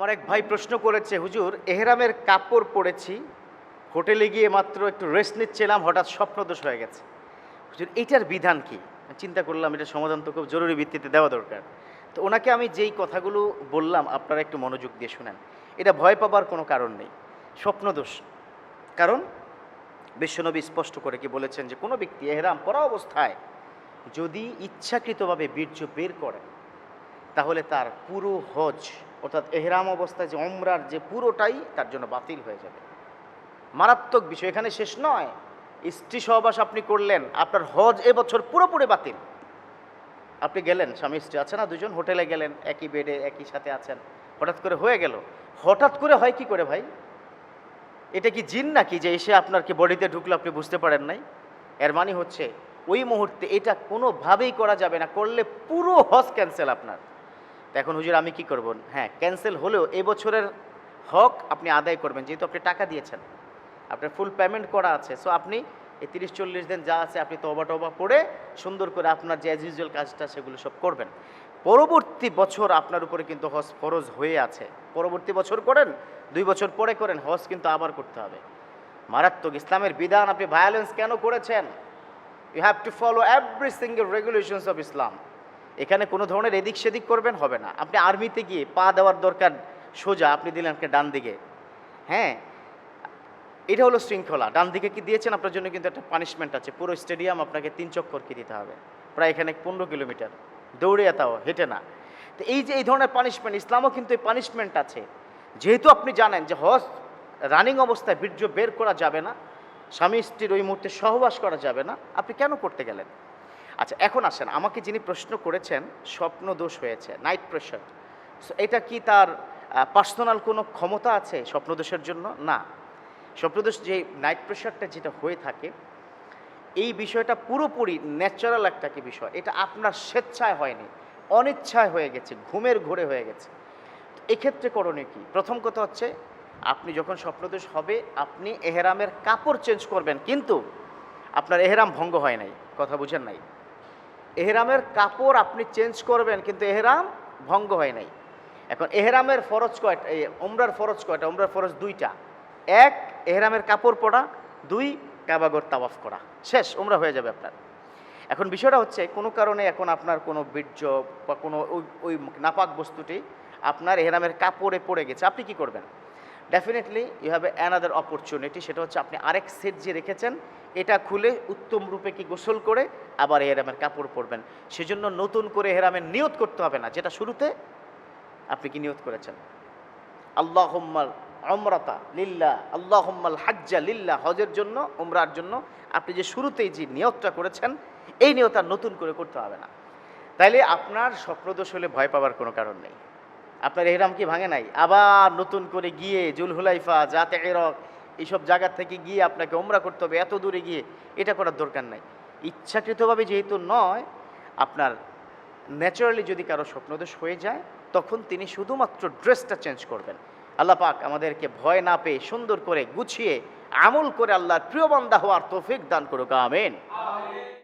আমার এক ভাই প্রশ্ন করেছে, হুজুর, এহরামের কাপড় পরেছি, হোটেলে গিয়ে মাত্র একটু রেস্ট নিচ্ছিলাম, হঠাৎ স্বপ্নদোষ হয়ে গেছে। হুজুর, এইটার বিধান কি? চিন্তা করলাম, এটা সমাধান তো খুব জরুরি ভিত্তিতে দেওয়া দরকার। তো ওনাকে আমি যেই কথাগুলো বললাম, আপনারা একটু মনোযোগ দিয়ে শুনেন। এটা ভয় পাবার কোনো কারণ নেই স্বপ্নদোষ কারণ, বিশ্বনবী স্পষ্ট করে কি বলেছেন যে, কোনো ব্যক্তি এহরাম পরা অবস্থায় যদি ইচ্ছাকৃতভাবে বীর্য বের করে, তাহলে তার পুরো হজ অর্থাৎ এহরাম অবস্থায় যে অমরার যে পুরোটাই তার জন্য বাতিল হয়ে যাবে। মারাত্মক বিষয়, এখানে শেষ নয়। স্ত্রী সহবাস আপনি করলেন, আপনার হজ এবছর পুরোপুরি বাতিল। আপনি গেলেন, স্বামী স্ত্রী আছে না দুজন? হোটেলে গেলেন, একই বেডে, একই সাথে আছেন। হঠাৎ করে হয়ে গেল। হঠাৎ করে হয় কি করে ভাই? এটা কি জিন নাকি যে এসে আপনার কি বডিতে ঢুকলো আপনি বুঝতে পারেন নাই? এর মানে হচ্ছে, ওই মুহূর্তে এটা কোনোভাবেই করা যাবে না। করলে পুরো হজ ক্যান্সেল আপনার। তো এখন হুজুর, আমি কি করব? হ্যাঁ ক্যান্সেল হলেও এবছরের হক আপনি আদায় করবেন, যেহেতু আপনি টাকা দিয়েছেন। আপনার ফুল পেমেন্ট করা আছে। সো আপনি এই তিরিশ, চল্লিশ দিন যা আছে, আপনি তবা টবা পড়ে সুন্দর করে আপনার যে অ্যাজ ইউজুয়াল কাজটা, সেগুলো সব করবেন। পরবর্তী বছর আপনার উপরে কিন্তু হজ ফরজ হয়ে আছে। পরবর্তী বছর করেন, দুই বছর পরে করেন, হজ কিন্তু আবার করতে হবে। মারাত্মক ইসলামের বিধান, আপনি ভায়োলেন্স কেন করেছেন? You have to follow every single regulations of Islam এখানে কোনো ধরনের এদিক সেদিক করবেন হবে না। আপনি আর্মিতে গিয়ে পা দেওয়ার দরকার সোজা, আপনি দিলেন আপনি ডান দিকে। হ্যাঁ এটা হলো শৃঙ্খলা। ডান দিকে কি দিয়েছেন? আপনার জন্য কিন্তু একটা পানিশমেন্ট আছে। পুরো স্টেডিয়াম আপনাকে তিন চক্কর কি দিতে হবে? প্রায় এখানে পনেরো কিলোমিটার। দৌড়ে তাও, হেঁটে না। তো এই যে, এই ধরনের পানিশমেন্ট ইসলামও কিন্তু এই পানিশমেন্ট আছে। যেহেতু আপনি জানেন যে হজ রানিং অবস্থায় বীর্য বের করা যাবে না, স্বামী স্ত্রীর ওই মুহূর্তে সহবাস করা যাবে না, আপনি কেন করতে গেলেন? আচ্ছা এখন আসেন। আমাকে যিনি প্রশ্ন করেছেন স্বপ্ন দোষ হয়েছে নাইট প্রেশার সো এটা কি তার পার্সোনাল কোনো ক্ষমতা আছে স্বপ্নদোষের জন্য? না। স্বপ্নদোষ যে নাইট প্রেশারটা যেটা হয়ে থাকে, এই বিষয়টা পুরোপুরি ন্যাচারাল একটা কি বিষয়? এটা আপনার স্বেচ্ছায় হয়নি, অনিচ্ছায় হয়ে গেছে, ঘুমের ঘোরে হয়ে গেছে। এক্ষেত্রে করণীয় কি? প্রথম কথা হচ্ছে, আপনি যখন স্বপ্নদোষ হবে, আপনি এহেরামের কাপড় চেঞ্জ করবেন, কিন্তু আপনার এহেরাম ভঙ্গ হয় নাই, কথা বুঝেন নাই। এহেরামের কাপড় আপনি চেঞ্জ করবেন, কিন্তু এহরাম ভঙ্গ হয় নাই। এখন এহরামের ফরজ কয়টা? ওমরার ফরজ কয়টা? ওমরার ফরজ দুইটা। এক, এহরামের কাপড় পরা। দুই, কাবাগর তাওয়াফ করা। শেষ ওমরা হয়ে যাবে আপনার। এখন বিষয়টা হচ্ছে, কোনো কারণে এখন আপনার কোনো বীর্য বা কোনো ওই ওই নাপাক বস্তুটি আপনার এহরামের কাপড়ে পড়ে গেছে। আপনি কি করবেন? Definitely you have another opportunity সেটা হচ্ছে আপনি আরেক সেট যে রেখেছেন, এটা খুলে উত্তম রূপে কি গোসল করে আবার হেরামের কাপড় পরবেন। সেজন্য নতুন করে হেরামের নিয়ত করতে হবে না। যেটা শুরুতে আপনি কি নিয়ত করেছেন? আল্লাহ অমরতা লিল্লা আল্লাহ হাজ্জা লিল্লা হজের জন্য, উমরার জন্য আপনি যে শুরুতেই যে নিয়তটা করেছেন, এই নিয়ত আর নতুন করে করতে হবে না। তাইলে আপনার স্বপ্নদোষ হলে ভয় পাওয়ার কোনো কারণ নেই। আপনার এহরাম কি ভাঙে নাই? আবার নতুন করে গিয়ে জুল হুলাইফা জাতে এরক এইসব জায়গা থেকে গিয়ে আপনাকে ওমরা করতে হবে, এত দূরে গিয়ে এটা করার দরকার নাই। ইচ্ছাকৃতভাবে যেহেতু নয়, আপনার ন্যাচারালি যদি কারও স্বপ্নদোষ হয়ে যায়, তখন তিনি শুধুমাত্র ড্রেসটা চেঞ্জ করবেন। আল্লাহ পাক আমাদেরকে ভয় না পেয়ে সুন্দর করে গুছিয়ে আমল করে আল্লাহর প্রিয় বান্দা হওয়ার তৌফিক দান করুক, আমেন।